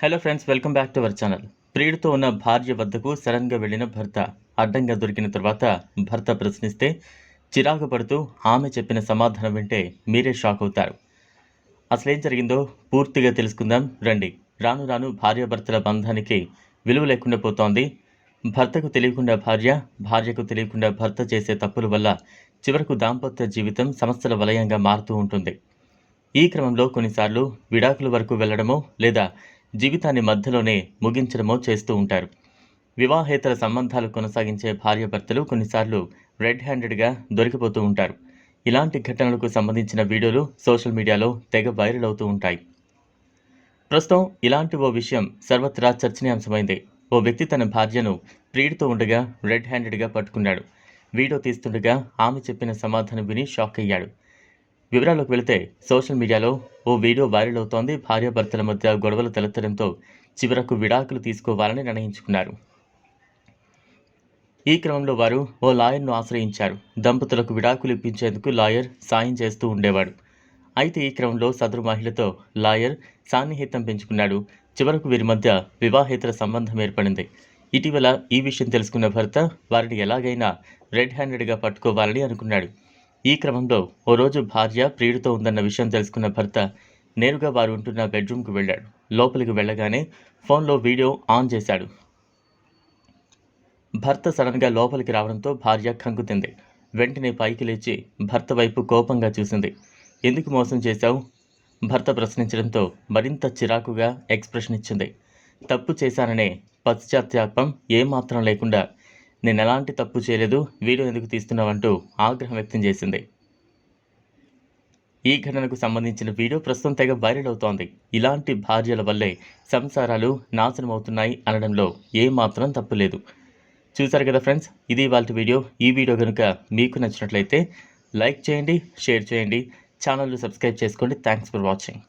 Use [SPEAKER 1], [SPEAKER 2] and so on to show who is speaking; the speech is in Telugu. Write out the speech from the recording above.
[SPEAKER 1] Hello friends welcome back to our channel ప్రియుడితో ఉన్న భార్య వద్దకు సడన్గా వెళ్ళిన భర్త. అడ్డంగా దొరికిన తర్వాత భర్త ప్రశ్నిస్తే చిరాకు పడుతూ ఆమె చెప్పిన సమాధానం వింటే మీరే షాక్ అవుతారు. అసలేం జరిగిందో పూర్తిగా తెలుసుకుందాం రండి. రాను రాను భార్యాభర్తల బంధానికి విలువ లేకుండా పోతోంది. భర్తకు తెలియకుండా భార్య భార్యకు తెలియకుండా భర్త చేసే తప్పుల వల్ల చివరకు దాంపత్య జీవితం సమస్యల వలయంగా మారుతూ ఉంటుంది. ఈ క్రమంలో కొన్నిసార్లు విడాకుల వరకు వెళ్ళడమో లేదా జీవితాన్ని మధ్యలోనే ముగించడమో చేస్తూ ఉంటారు. వివాహేతర సంబంధాలు కొనసాగించే భార్యాభర్తలు కొన్నిసార్లు రెడ్ హ్యాండెడ్గా దొరికిపోతూ ఉంటారు. ఇలాంటి ఘటనలకు సంబంధించిన వీడియోలు సోషల్ మీడియాలో తెగ వైరల్ అవుతూ ఉంటాయి. ప్రస్తుతం ఇలాంటి ఓ విషయం సర్వత్రా చర్చనీయాంశమైంది. ఓ వ్యక్తి తన భార్యను ప్రియుడితో ఉండగా రెడ్ హ్యాండెడ్గా పట్టుకున్నాడు. వీడియో తీస్తుండగా ఆమె చెప్పిన సమాధానం విని షాక్ అయ్యాడు. వివరాల్లోకి వెళితే సోషల్ మీడియాలో ఓ వీడియో వైరల్ అవుతోంది. భార్యాభర్తల మధ్య గొడవలు తలెత్తడంతో చివరకు విడాకులు తీసుకోవాలని నిర్ణయించుకున్నారు. ఈ క్రమంలో వారు ఓ లాయర్ను ఆశ్రయించారు. దంపతులకు విడాకులు ఇప్పించేందుకు లాయర్ సాయం చేస్తూ ఉండేవాడు. అయితే ఈ క్రమంలో సదరు మహిళతో లాయర్ సాన్నిహితం పెంచుకున్నాడు. చివరకు వీరి మధ్య వివాహేతర సంబంధం ఏర్పడింది. ఇటీవల ఈ విషయం తెలుసుకున్న భర్త వారిని ఎలాగైనా రెడ్ హ్యాండెడ్గా పట్టుకోవాలని అనుకున్నాడు. ఈ క్రమంలో ఓ రోజు భార్య ప్రియుడితో ఉందన్న విషయం తెలుసుకున్న భర్త నేరుగా వారు ఉంటున్న బెడ్రూమ్కు వెళ్ళాడు. లోపలికి వెళ్ళగానే ఫోన్లో వీడియో ఆన్ చేశాడు. భర్త సడన్గా లోపలికి రావడంతో భార్య కంగుతింది వెంటనే పైకి లేచి భర్త వైపు కోపంగా చూసింది. ఎందుకు మోసం చేశావు? భర్త ప్రశ్నించడంతో మరింత చిరాకుగా ఎక్స్ప్రెషన్ ఇచ్చింది. తప్పు చేశాననే పశ్చాత్తాపం ఏమాత్రం లేకుండా నేను ఎలాంటి తప్పు చేయలేదు వీడియో ఎందుకు తీస్తున్నావంటూ ఆగ్రహం వ్యక్తం చేసింది. ఈ ఘటనకు సంబంధించిన వీడియో ప్రస్తుతం తెగ వైరల్ అవుతోంది. ఇలాంటి భార్యల వల్లే సంసారాలు నాశనం అవుతున్నాయి అనడంలో ఏమాత్రం తప్పు లేదు. చూసారు కదా ఫ్రెండ్స్ ఇది వాళ్ళ వీడియో. ఈ వీడియో కనుక మీకు నచ్చినట్లయితే లైక్ చేయండి షేర్ చేయండి. ఛానల్ను సబ్స్క్రైబ్ చేసుకోండి. Thanks for watching.